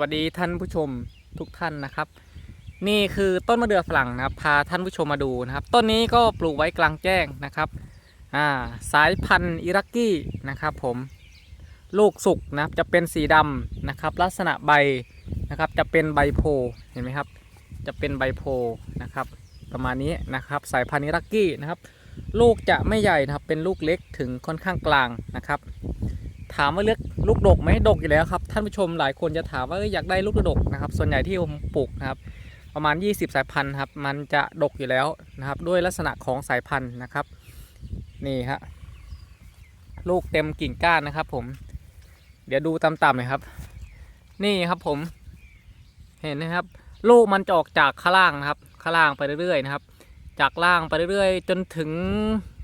วัสดีท่านผู้ชมทุกท่านนะครับ นี่คือต้นมะเดื่อฝรั่งนะครับพาท่านผู้ชมมาดูนะครับ ต้นนี้ก็ปลูกไว้กลางแจ้งนะครับอ่าสายพันธุ์อิรักกี้นะครับ ผมลูกสุกนะครับจะเป็นสีดำนะครับ ลักษณะใบนะครับ จะเป็นใบโพเห็นไหมครับ จะเป็นใบโพนะครับ ประมาณนี้นะครับ สายพันธุ์อิรักกี้นะครับ ลูกจะไม่ใหญ่นะครับเป็นลูกเล็กถึงค่อนข้างกลางนะครับ ถามว่าเลือกลูกดกไหมดกอยู่แล้วครับท่านผู้ชมหลายคนจะถามว่าอยอยากได้ลูกดกนะครับ ส่วนใหญ่ที่ผมปลูกนะครับ ประมาณ 20 สายพันธุ์ครับ มันจะดกอยู่แล้วนะครับ ด้วยลักษณะของสายพันธุ์นะครับ นี่ฮะลูกเต็มกิ่งก้านนะครับ ผม เดี๋ยวดูต่ำๆหน่อยครับ นี่ครับผม เห็นนะครับ ลูกมันจะออกจากข้างล่างนะครับ ข้างล่างไปเรื่อยๆนะครับ จากล่างไปเรื่อยๆ จนถึง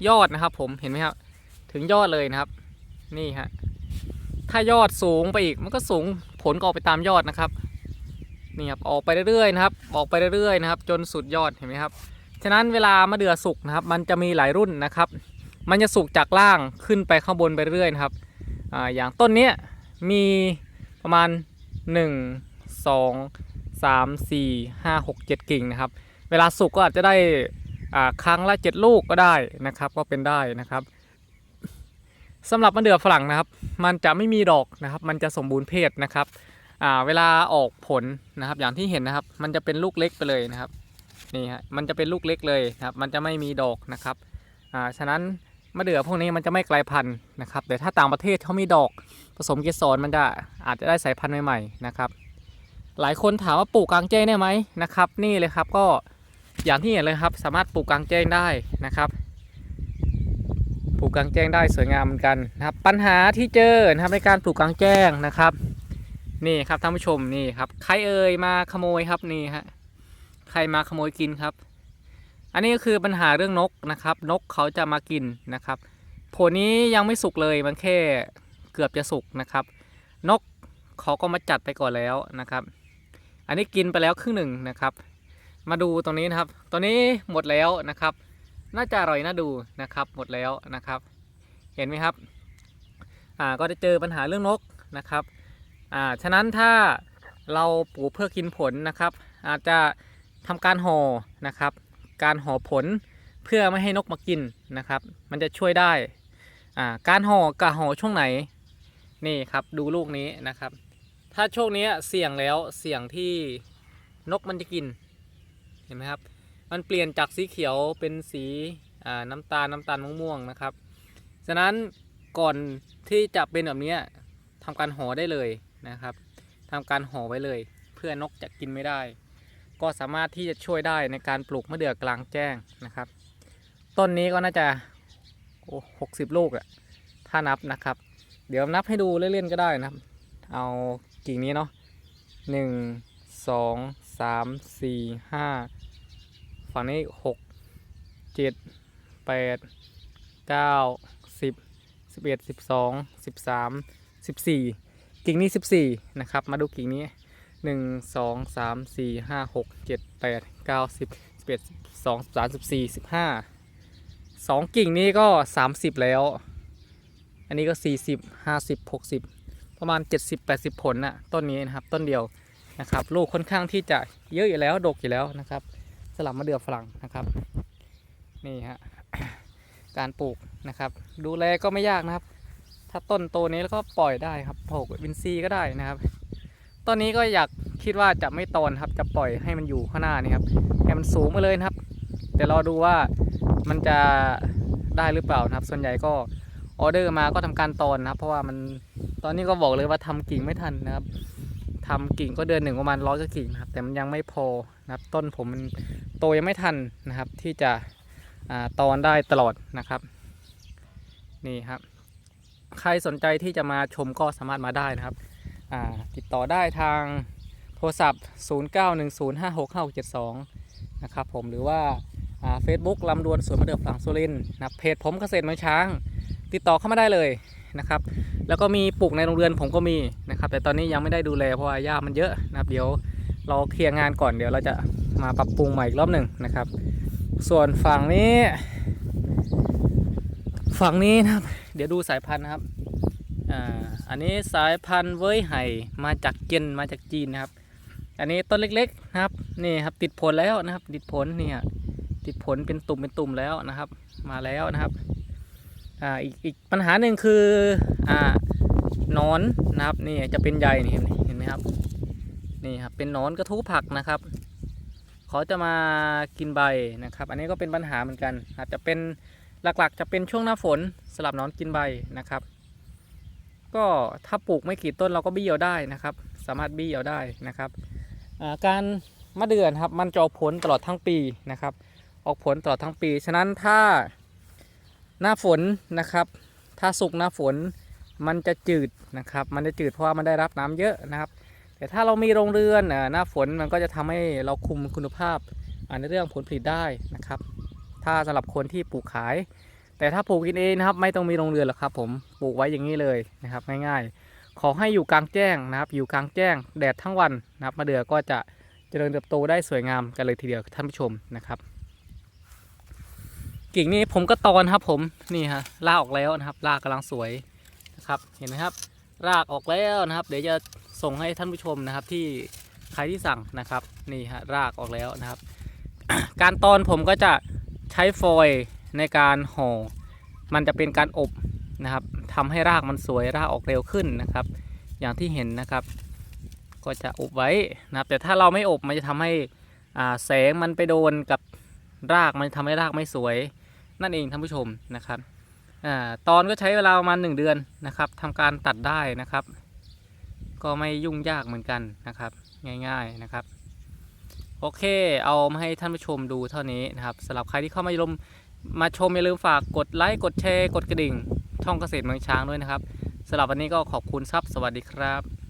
ยอดนะครับ ผมเห็นไหมครับ ถึงยอดเลยนะครับ นี่ฮะ ถ้ายอดสูงไปอีกมันก็สูงผลก็ออกไปตามยอดนะครับนี่ครับออกไปเรื่อยๆนะครับ ออกไปเรื่อยๆนะครับ จนสุดยอดเห็นไหมครับ ฉะนั้นเวลามะเดื่อสุกนะครับ มันจะมีหลายรุ่นนะครับ มันจะสุกจากล่างขึ้นไปข้างบนไปเรื่อยๆนะครับออย่างต้นนี้มีประมาณ 1 2 3 4 5 6 7 กิ่งนะครับ เวลาสุกก็อาจจะได้ครั้งละ 7 ลูกก็ได้นะครับ ก็เป็นได้นะครับ สำหรับมะเดื่อฝรั่งนะครับ มันจะไม่มีดอกนะครับ มันจะสมบูรณ์เพศนะครับเวลาออกผลนะครับ อย่างที่เห็นนะครับ มันจะเป็นลูกเล็กไปเลยนะครับนี่ฮะมันจะเป็นลูกเล็กเลยนะครับ มันจะไม่มีดอกนะครับอ่าฉะนั้นมะเดื่อพวกนี้มันจะไม่กลายพันธุ์นะครับ แต่ถ้าต่างประเทศเขามีดอกผสมเกสรมันจะอาจจะได้สายพันธุ์ใหม่ๆนะครับ หลายคนถามว่าปลูกกลางแจ้งได้ไหมนะครับ นี่เลยครับก็อย่างที่เห็นเลยครับ สามารถปลูกกลางแจ้งได้นะครับ ลูกกลางแจ้งได้สวยงามเหมือนกันนะครับ ปัญหาที่เจอนะครับในการปลูกกลางแจ้งนะครับ นี่ครับท่านผู้ชมนี่ครับ ใครเอ่ยมาขโมยครับนี่ฮะใครมาขโมยกินครับ อันนี้ก็คือปัญหาเรื่องนกนะครับ นกเขาจะมากินนะครับผลนี้ยังไม่สุกเลยมันแค่เกือบจะสุกนะครับ นกเขาก็มาจัดไปก่อนแล้วนะครับ อันนี้กินไปแล้วครึ่งหนึ่งนะครับ มาดูตรงนี้นะครับตัวนี้หมดแล้วนะครับ น่าจะอร่อยน่าดูนะครับ หมดแล้วนะครับ เห็นไหมครับ อ่าก็จะเจอปัญหาเรื่องนกนะครับอ่าฉะนั้นถ้าเราปลูกเพื่อกินผลนะครับ อาจจะทำการห่อนะครับ การห่อผลเพื่อไม่ให้นกมากินนะครับ มันจะช่วยได้อ่าการห่อกะห่อช่วงไหนนี่ครับดูลูกนี้นะครับ ถ้าช่วงนี้เสี่ยงแล้วเสี่ยงที่นกมันจะกินเห็นไหมครับ มันเปลี่ยนจากสีเขียวเป็นสีน้ำตาลน้ำตาลม่วงๆนะครับ ฉะนั้นก่อนที่จะเป็นแบบนี้ทำการห่อได้เลยนะครับทำการห่อไว้เลย เพื่อนกจะกินไม่ได้ ก็สามารถที่จะช่วยได้ในการปลูกมะเดื่อกลางแจ้งนะครับ ต้นนี้ก็น่าจะหกสิบลูกอะถ้านับนะครับ เดี๋ยวนับให้ดูเล่นๆก็ได้นะครับ เอากิ่งนี้เนาะหนึ่งสองสามสี่ห้า ฝั่งนี้หกเจ็ดแปดเก้าสิบสิบเอ็ดสิบสองสิบสามสิบสี่กิ่งนี้สิบสี่นะครับ มาดูกิ่งนี้หนึ่งสองสามสี่ห้าหกเจ็ดแปดเก้าสิบสิบเอ็ดสองสิบสามสิบสี่สิบห้าสองกิ่งนี้ก็สามสิบแล้ว อันนี้ก็สี่สิบห้าสิบหกสิบประมาณเจ็ดสิบแปดสิบผลน่ะต้นนี้นะครับต้นเดียวนะครับ ลูกค่อนข้างที่จะเยอะอยู่แล้วดกอยู่แล้วนะครับ ลับมะเดื่อฝรั่งนะครับ นี่ฮะการปลูกนะครับ ดูแลก็ไม่ยากนะครับ ถ้าต้นโตนี้แล้วก็ปล่อยได้ครับปลูกวินซีก็ได้นะครับต้นนี้ก็อยากคิดว่าจะไม่ตอนครับ จะปล่อยให้มันอยู่ข้างหน้านี่ครับให้มันสูงมาเลยนะครับเดี๋ยวรอดูว่ามันจะได้หรือเปล่านะครับ ส่วนใหญ่ก็ออเดอร์มาก็ทำการตอนนะครับ เพราะว่ามันตอนนี้ก็บอกเลยว่าทำกิ่งไม่ทันนะครับทำกิ่งก็เดือนหนึ่งประมาณร้อยกว่ากิ่งนะครับ แต่มันยังไม่พอนะครับ ต้นผมมัน โตยังไม่ทันนะครับ ที่จะอตอนได้ตลอดนะครับ นี่ครับ ใครสนใจที่จะมาชมก็สามารถมาได้นะครับ ติดต่อได้ทางโทรศัพท์ 0910565672 นะครับผมหรือว่าเฟซบุ๊กลำดวนสวนมะเดื่อฝังสุรินนะเพจผมเกษตรเมืองช้าง ติดต่อเข้ามาได้เลยนะครับ แล้วก็มีปลูกในโรงเรือนผมก็มีนะครับ แต่ตอนนี้ยังไม่ได้ดูแลเพราะว่าหญ้ามันเยอะนะครับ เดี๋ยว เราเคลียร์งานก่อนเดี๋ยวเราจะมาปรับปรุงใหม่อีกรอบหนึ่งนะครับ ส่วนฝั่งนี้ ฝั่งนี้นะครับ เดี๋ยวดูสายพันธุ์นะครับอ่าอันนี้สายพันธุ์เว้ยไห่มาจากเจนมาจากจีนนะครับ อันนี้ต้นเล็กๆนะครับนี่ครับติดผลแล้วนะครับ ติดผลเนี่ยติดผลเป็นตุ่มเป็นตุ่มแล้วนะครับ มาแล้วนะครับอ่าอีกอีกปัญหาหนึ่งคืออ่านอนนะครับนี่จะเป็นใยนี่เห็นไหมครับ นี่ครับเป็นนอนกระทู้ผักนะครับเขาจะมากินใบนะครับ อันนี้ก็เป็นปัญหาเหมือนกัน อาจจะเป็นหลักๆ จะเป็นช่วงหน้าฝนสลับนอนกินใบนะครับ ก็ถ้าปลูกไม่กี่ต้นเราก็บี้เอาได้นะครับ สามารถบี้เอาได้นะครับาการมะเดื่อนครับมันจะออกผลตลอดทั้งปีนะครับ ออกผลตลอดทั้งปี ฉะนั้นถ้าหน้าฝนนะครับ ถ้าสุกหน้าฝนมันจะจืดนะครับ มันจะจืดเพราะว่ามันได้รับน้ำเยอะนะครับ แต่ถ้าเรามีโรงเรือนหน้าฝนมันก็จะทำให้เราคุมคุณภาพในเรื่องผลผลิตได้นะครับ ถ้าสำหรับคนที่ปลูกขาย แต่ถ้าปลูกกินเองนะครับ ไม่ต้องมีโรงเรือนหรอกครับผมปลูกไว้อย่างนี้เลยนะครับง่ายๆ ขอให้อยู่กลางแจ้งนะครับ อยู่กลางแจ้งแดดทั้งวันนะครับมะเดื่อก็จะเจริญเติบโตได้สวยงามกันเลยทีเดียวท่านผู้ชมนะครับ กิ่งนี้ผมก็ตอนครับผมนี่ฮะรากออกแล้วนะครับรากกำลังสวยนะครับเห็นไหมครับ รากออกแล้วนะครับ เดี๋ยวจะ ส่งให้ท่านผู้ชมนะครับที่ใครที่สั่งนะครับนี่ฮะรากออกแล้วนะครับ การตอนผมก็จะใช้ฟอยล์ในการห่อมันจะเป็นการอบนะครับทำให้รากมันสวยรากออกเร็วขึ้นนะครับ อย่างที่เห็นนะครับ ก็จะอบไว้นะครับ แต่ถ้าเราไม่อบมันจะทำให้อ่าแสงมันไปโดนกับรากมันทำให้รากไม่สวย นั่นเองท่านผู้ชมนะครับอาตอนก็ใช้เวลาประมาณหนึ่งเดือนนะครับทำการตัดได้นะครับ ก็ไม่ยุ่งยากเหมือนกันนะครับ ง่ายๆนะครับ โอเค เอามาให้ท่านผู้ชมดูเท่านี้นะครับสำหรับใครที่เข้ามาชมมาชมอย่าลืมฝากกดไลค์กดแชร์กดกระดิ่งช่องเกษตรเมืองช้างด้วยนะครับสำหรับวันนี้ก็ขอบคุณครับ สวัสดีครับ